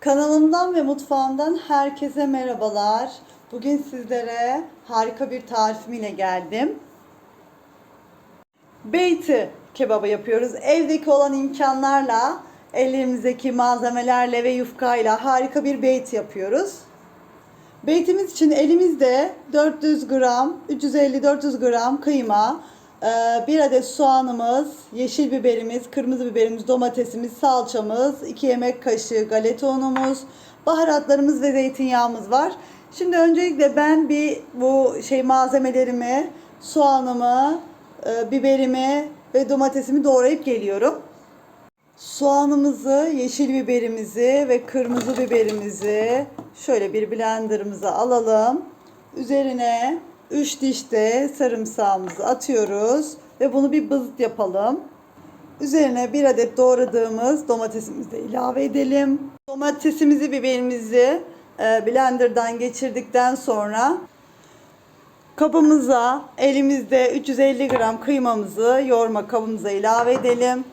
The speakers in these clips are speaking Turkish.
Kanalımdan ve mutfağımdan herkese merhabalar. Bugün sizlere harika bir tarifim ile geldim. Beyti kebabı yapıyoruz. Evdeki olan imkanlarla, ellerimizdeki malzemelerle ve yufkayla harika bir beyti yapıyoruz. Beytimiz için elimizde 400 gram, 350-400 gram kıyma, e, bir adet soğanımız, yeşil biberimiz, kırmızı biberimiz, domatesimiz, salçamız, 2 yemek kaşığı galeta unumuz, baharatlarımız ve zeytinyağımız var. Şimdi öncelikle ben bir bu şey malzemelerimi, soğanımı, e, biberimi ve domatesimi doğrayıp geliyorum. Soğanımızı, yeşil biberimizi ve kırmızı biberimizi şöyle bir blenderımıza alalım. Üzerine 3 diş de sarımsağımızı atıyoruz ve bunu bir bızıt yapalım. Üzerine bir adet doğradığımız domatesimizi ilave edelim. Domatesimizi, biberimizi e, blenderdan geçirdikten sonra kabımıza elimizde 350 gram kıymamızı yoğurma kabımıza ilave edelim.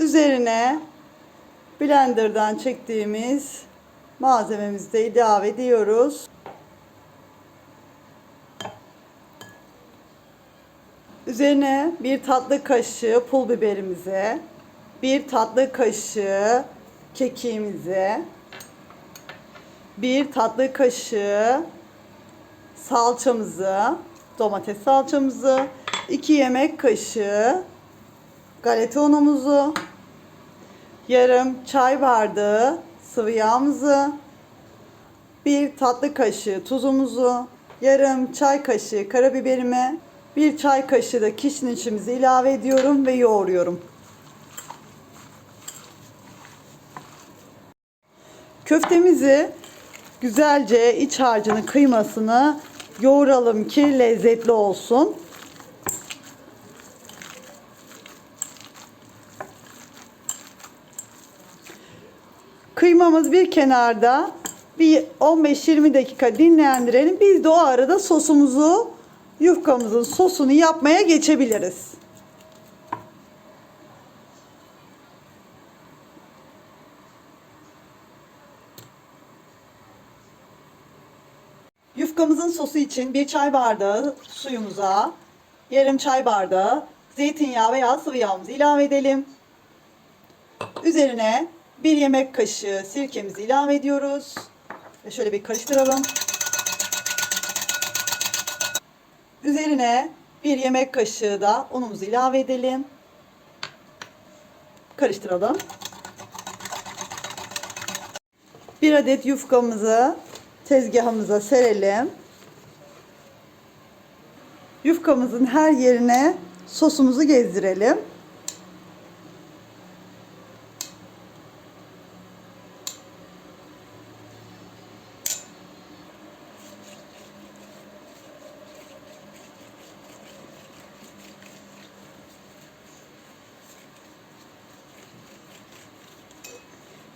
Üzerine blenderdan çektiğimiz malzememizi de ilave ediyoruz. Üzerine bir tatlı kaşığı pul biberimizi, bir tatlı kaşığı kekiğimizi, bir tatlı kaşığı salçamızı, domates salçamızı, 2 yemek kaşığı galeta unumuzu, yarım çay bardağı sıvı yağımızı, bir tatlı kaşığı tuzumuzu, yarım çay kaşığı karabiberimi, bir çay kaşığı da kişnişimizi ilave ediyorum ve yoğuruyorum. Köftemizi güzelce iç harcını, kıymasını yoğuralım ki lezzetli olsun. Kıymamız bir kenarda bir 15-20 dakika dinlendirelim. Biz de o arada sosumuzu, yufkamızın sosunu yapmaya geçebiliriz. Yufkamızın sosu için bir çay bardağı suyumuza, yarım çay bardağı zeytinyağı veya sıvı yağımızı ilave edelim. Üzerine bir yemek kaşığı sirkemizi ilave ediyoruz. Ve şöyle bir karıştıralım. Üzerine bir yemek kaşığı da unumuzu ilave edelim. Karıştıralım. Bir adet yufkamızı tezgahımıza serelim. Yufkamızın her yerine sosumuzu gezdirelim.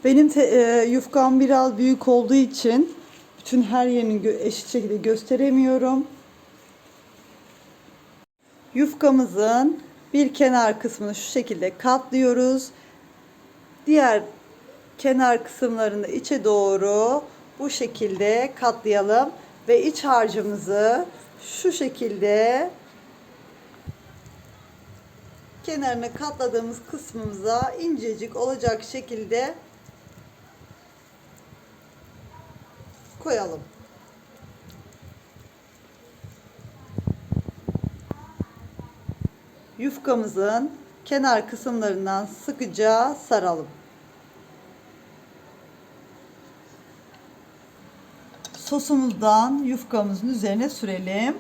Benim te- e, yufkam biraz büyük olduğu için bütün her yerini eşit şekilde gösteremiyorum. Yufkamızın bir kenar kısmını şu şekilde katlıyoruz. Diğer kenar kısımlarını içe doğru bu şekilde katlayalım ve iç harcımızı şu şekilde kenarını katladığımız kısmımıza incecik olacak şekilde koyalım. Yufkamızın kenar kısımlarından sıkıca saralım. Sosumuzdan yufkamızın üzerine sürelim.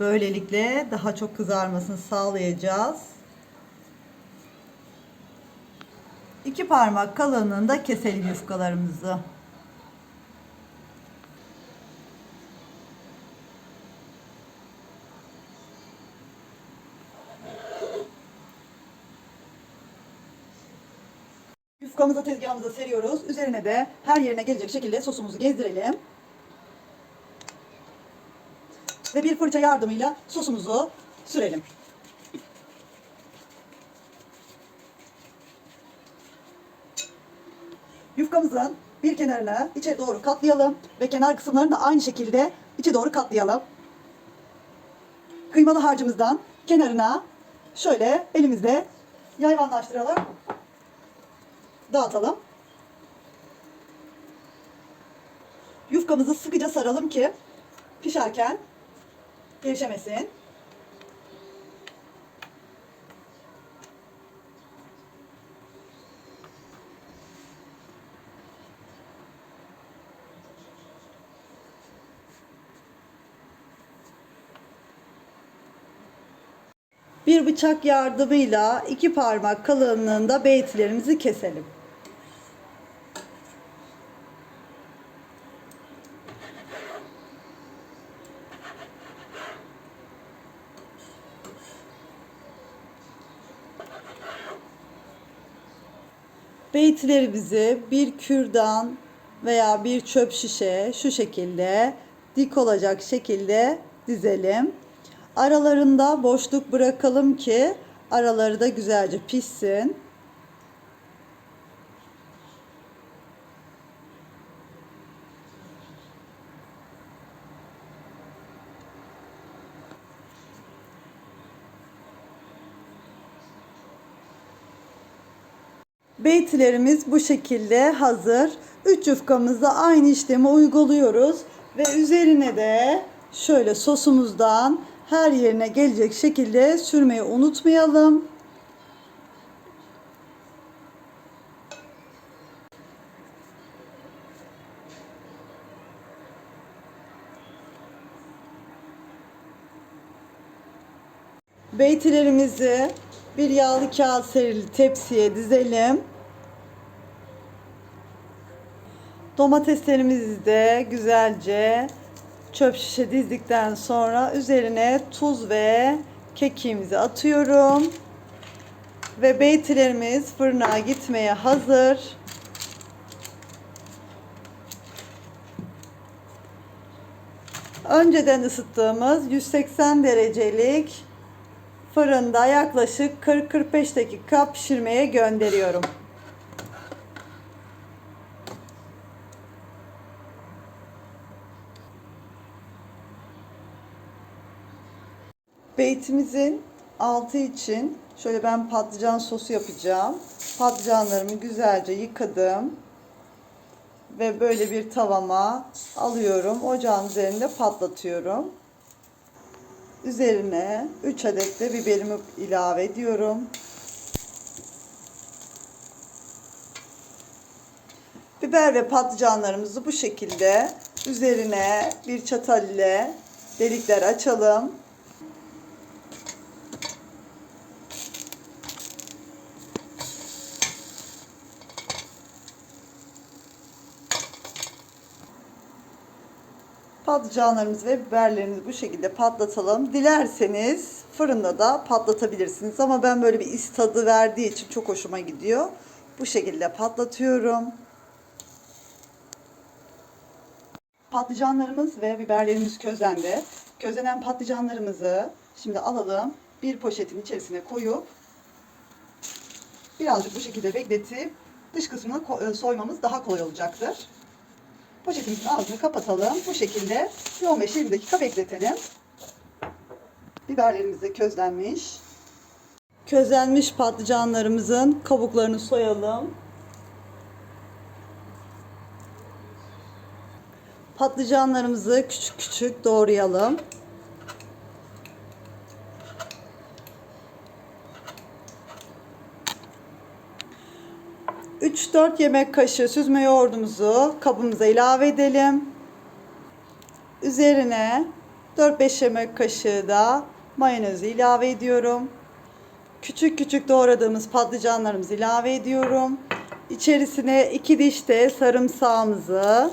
Böylelikle daha çok kızarmasını sağlayacağız. İki parmak kalınlığında keselim yufkalarımızı. Yufkamızı tezgahımıza seriyoruz. Üzerine de her yerine gelecek şekilde sosumuzu gezdirelim. Ve bir fırça yardımıyla sosumuzu sürelim. Yufka Yufkamızın bir kenarını içe doğru katlayalım ve kenar kısımlarını da aynı şekilde içe doğru katlayalım. Kıymalı harcımızdan kenarına şöyle elimizle yayvanlaştıralım. Dağıtalım. Yufkamızı sıkıca saralım ki pişerken gevşemesin. Bir bıçak yardımıyla iki parmak kalınlığında beytilerimizi keselim. Beytilerimizi bir kürdan veya bir çöp şişe şu şekilde dik olacak şekilde dizelim. Aralarında boşluk bırakalım ki araları da güzelce pişsin. Beytilerimiz bu şekilde hazır. Üç yufkamızda aynı işlemi uyguluyoruz. Ve üzerine de şöyle sosumuzdan her yerine gelecek şekilde sürmeyi unutmayalım. Beytilerimizi bir yağlı kağıt serili tepsiye dizelim. Domateslerimizi de güzelce çöp şişe dizdikten sonra üzerine tuz ve kekiğimizi atıyorum. Ve beytilerimiz fırına gitmeye hazır. Önceden ısıttığımız 180 derecelik fırında yaklaşık 40-45 dakika pişirmeye gönderiyorum. Beytimizin altı için şöyle ben patlıcan sosu yapacağım. Patlıcanlarımı güzelce yıkadım. Ve böyle bir tavama alıyorum. Ocağın üzerinde patlatıyorum. Üzerine 3 adet de biberimi ilave ediyorum. Biber ve patlıcanlarımızı bu şekilde üzerine bir çatal ile delikler açalım. Patlıcanlarımızı ve biberlerimizi bu şekilde patlatalım. Dilerseniz fırında da patlatabilirsiniz. Ama ben böyle bir is tadı verdiği için çok hoşuma gidiyor. Bu şekilde patlatıyorum. Patlıcanlarımız ve biberlerimiz közlendi. Közlenen patlıcanlarımızı şimdi alalım. Bir poşetin içerisine koyup birazcık bu şekilde bekletip dış kısmını ko- soymamız daha kolay olacaktır. Poşetimizin ağzını kapatalım. Bu şekilde bir 15-20 dakika bekletelim. Biberlerimiz de közlenmiş. Közlenmiş patlıcanlarımızın kabuklarını soyalım. Patlıcanlarımızı küçük küçük doğrayalım. Üç dört yemek kaşığı süzme yoğurdumuzu kabımıza ilave edelim. Üzerine 4-5 yemek kaşığı da mayonezi ilave ediyorum. Küçük küçük doğradığımız patlıcanlarımızı ilave ediyorum. İçerisine 2 diş de sarımsağımızı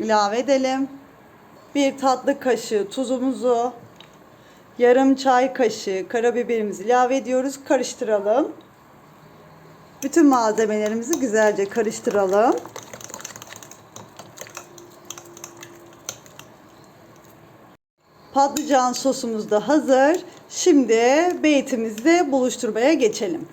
ilave edelim. Bir tatlı kaşığı tuzumuzu, yarım çay kaşığı karabiberimizi ilave ediyoruz. Karıştıralım. Bütün malzemelerimizi güzelce karıştıralım. Patlıcan sosumuz da hazır. Şimdi beytimizle buluşturmaya geçelim.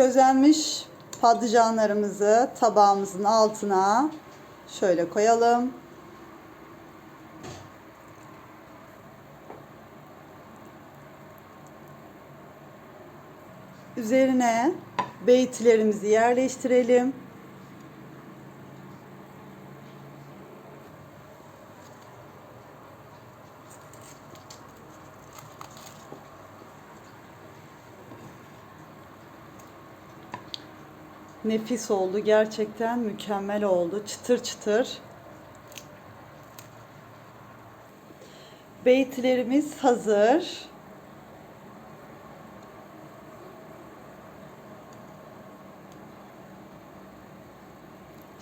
közlenmiş patlıcanlarımızı tabağımızın altına şöyle koyalım. Üzerine beytilerimizi yerleştirelim. Nefis oldu. Gerçekten mükemmel oldu. Çıtır çıtır. Beytilerimiz hazır.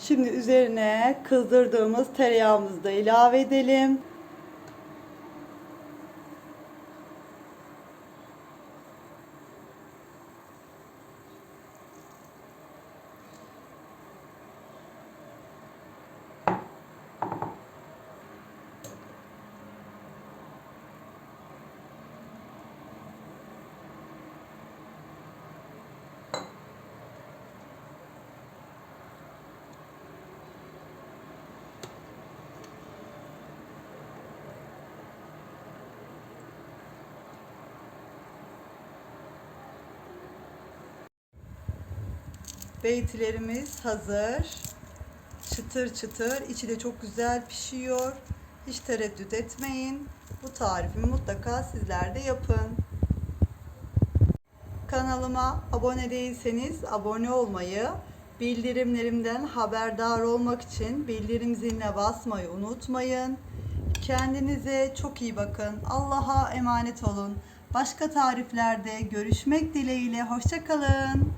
Şimdi üzerine kızdırdığımız tereyağımızı da ilave edelim. Beytilerimiz hazır. Çıtır çıtır. içi de çok güzel pişiyor. Hiç tereddüt etmeyin. Bu tarifimi mutlaka sizler de yapın. Kanalıma abone değilseniz abone olmayı, bildirimlerimden haberdar olmak için bildirim ziline basmayı unutmayın. Kendinize çok iyi bakın. Allah'a emanet olun. Başka tariflerde görüşmek dileğiyle. Hoşçakalın.